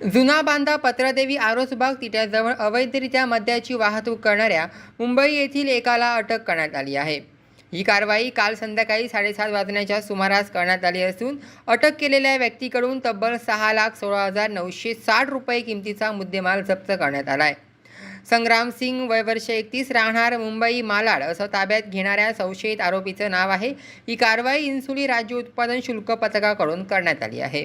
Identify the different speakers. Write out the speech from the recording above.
Speaker 1: जुना बांधा पत्रादेवी आरोसबाग तिट्याजवळ अवैधरित्या मद्याची वाहतूक करणाऱ्या मुंबई येथील एकाला अटक करण्यात आली आहे. ही कारवाई काल संध्याकाळी साडेसात वाजण्याच्या सुमारास करण्यात आली असून अटक केलेल्या व्यक्तीकडून तब्बल सहा लाख सोळा हजार नऊशे साठ रुपये किमतीचा मुद्देमाल जप्त करण्यात आला आहे संग्राम सिंग वय वर्ष एकतीस राहणार मुंबई मालाड असं ताब्यात घेणाऱ्या संशयित आरोपीचं नाव आहे. ही कारवाई इन्सुली राज्य उत्पादन शुल्क पथकाकडून करण्यात आली आहे.